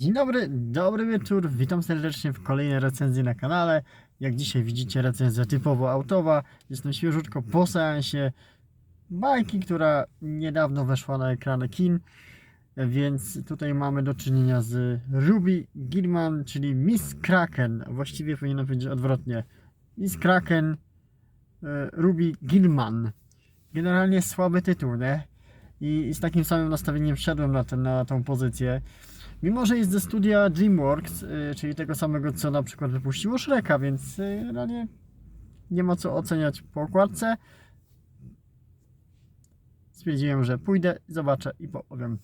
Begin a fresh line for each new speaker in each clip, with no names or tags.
Dzień dobry, dobry wieczór, witam serdecznie w kolejnej recenzji na kanale. Jak dzisiaj widzicie, recenzja typowo autowa. Jestem świeżutko po seansie bajki, która niedawno weszła na ekrany kin. Więc tutaj mamy do czynienia z Ruby Gilman, czyli Miss Kraken. Właściwie powinno być odwrotnie. Miss Kraken, e, Ruby Gilman. Generalnie słaby tytuł, nie? I, I z takim samym nastawieniem wszedłem na, ten, na tą pozycję. Mimo, że jest ze studia DreamWorks, y, czyli tego samego, co na przykład wypuściło Shreka, więc y, generalnie nie ma co oceniać po okładce. Stwierdziłem, że pójdę, zobaczę i powiem.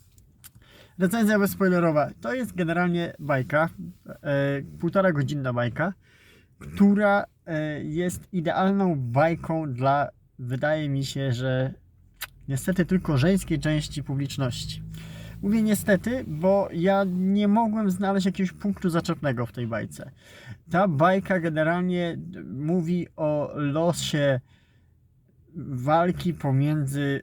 Recenzja bezspoilerowa. To jest generalnie bajka, e, półtora godzinna bajka, która jest idealną bajką dla, wydaje mi się, że niestety tylko żeńskiej części publiczności. Mówię niestety, bo ja nie mogłem znaleźć jakiegoś punktu zaczepnego w tej bajce. Ta bajka generalnie mówi o losie walki pomiędzy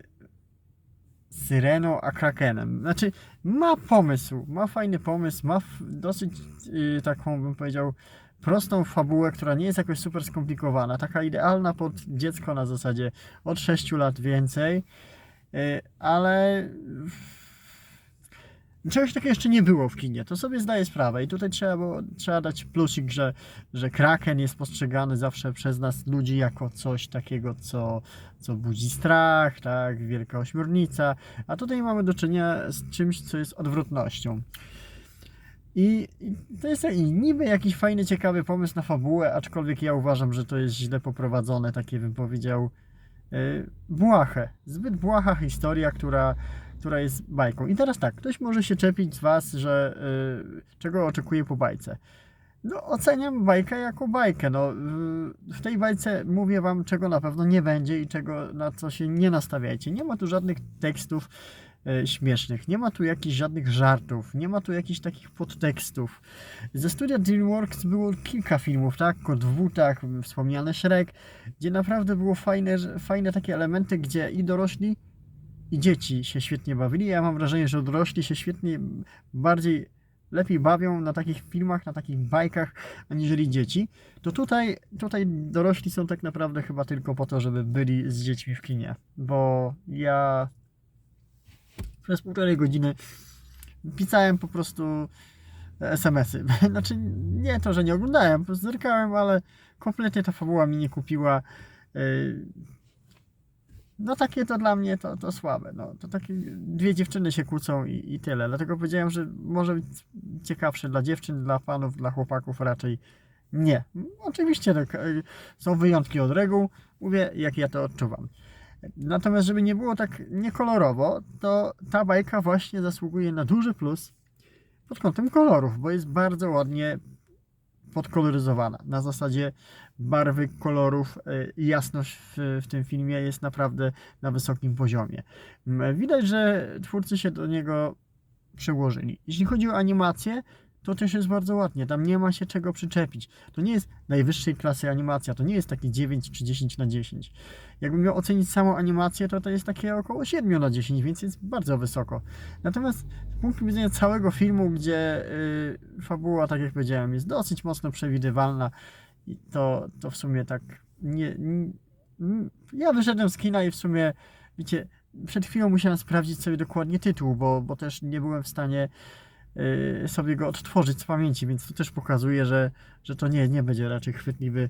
Syreną a Krakenem. Znaczy, ma pomysł, ma fajny pomysł, ma dosyć yy, taką, bym powiedział, prostą fabułę, która nie jest jakoś super skomplikowana. Taka idealna pod dziecko na zasadzie od 6 lat więcej, yy, ale Czegoś takiego jeszcze nie było w kinie, to sobie zdaję sprawę. I tutaj trzeba, trzeba dać plusik, że, że Kraken jest postrzegany zawsze przez nas ludzi jako coś takiego, co, co budzi strach, tak, wielka ośmiornica, a tutaj mamy do czynienia z czymś, co jest odwrotnością. I, I to jest i niby jakiś fajny, ciekawy pomysł na fabułę, aczkolwiek ja uważam, że to jest źle poprowadzone, takie bym powiedział, yy, błahe, zbyt błaha historia, która która jest bajką. I teraz tak, ktoś może się czepić z Was, że y, czego oczekuje po bajce. No, oceniam bajkę jako bajkę. No, w tej bajce mówię Wam, czego na pewno nie będzie i czego na co się nie nastawiajcie. Nie ma tu żadnych tekstów y, śmiesznych, nie ma tu jakichś żadnych żartów, nie ma tu jakichś takich podtekstów. Ze studia DreamWorks było kilka filmów, tak? Kod w butach, wspomniany Shrek, gdzie naprawdę było fajne, fajne takie elementy, gdzie i dorośli i dzieci się świetnie bawili. Ja mam wrażenie, że dorośli się świetnie, bardziej, lepiej bawią na takich filmach, na takich bajkach, aniżeli dzieci. To tutaj, tutaj dorośli są tak naprawdę chyba tylko po to, żeby byli z dziećmi w kinie. Bo ja przez półtorej godziny pisałem po prostu SMS-y. Znaczy, nie to, że nie oglądałem, zerkałem, ale kompletnie ta fabuła mi nie kupiła. No takie to dla mnie to, to słabe. No, to takie dwie dziewczyny się kłócą i, i tyle. Dlatego powiedziałem, że może być ciekawsze dla dziewczyn, dla panów, dla chłopaków raczej nie. Oczywiście tak, e, są wyjątki od reguł. Mówię, jak ja to odczuwam. Natomiast, żeby nie było tak niekolorowo, to ta bajka właśnie zasługuje na duży plus pod kątem kolorów, bo jest bardzo ładnie podkoloryzowana. Na zasadzie barwy kolorów y, jasność w, w tym filmie jest naprawdę na wysokim poziomie. M, Widać, że twórcy się do niego przyłożyli. Jeśli chodzi o animację, to też jest bardzo ładnie. Tam nie ma się czego przyczepić. To nie jest najwyższej klasy animacja. To nie jest takie 9 czy 10 na 10. Jakbym miał ocenić samą animację, to to jest takie około 7 na 10, więc jest bardzo wysoko. Natomiast z punktu widzenia całego filmu, gdzie y, fabuła, tak jak powiedziałem, jest dosyć mocno przewidywalna, to, to w sumie tak nie, nie. Ja wyszedłem z kina i w sumie, wiecie, przed chwilą musiałem sprawdzić sobie dokładnie tytuł, bo, bo też nie byłem w stanie sobie go odtworzyć z pamięci, więc to też pokazuje, że, że to nie, nie będzie raczej chwytliwy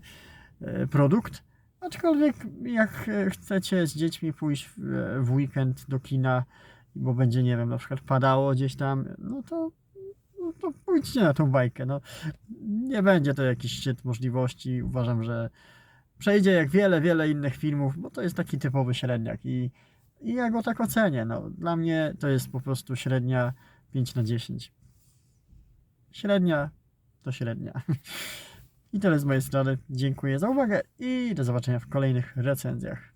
y, produkt. Aczkolwiek jak e, chcecie z dziećmi pójść w, w weekend do kina, bo będzie, nie wiem, na przykład padało gdzieś tam, no to, no to pójdźcie na tą bajkę. No, nie będzie to jakiś szczyt możliwości. Uważam, że przejdzie jak wiele, wiele innych filmów, bo to jest taki typowy średniak i, i ja go tak ocenię. No, dla mnie to jest po prostu średnia 5 na 10. Średnia to średnia. I tyle z mojej strony. Dziękuję za uwagę i do zobaczenia w kolejnych recenzjach.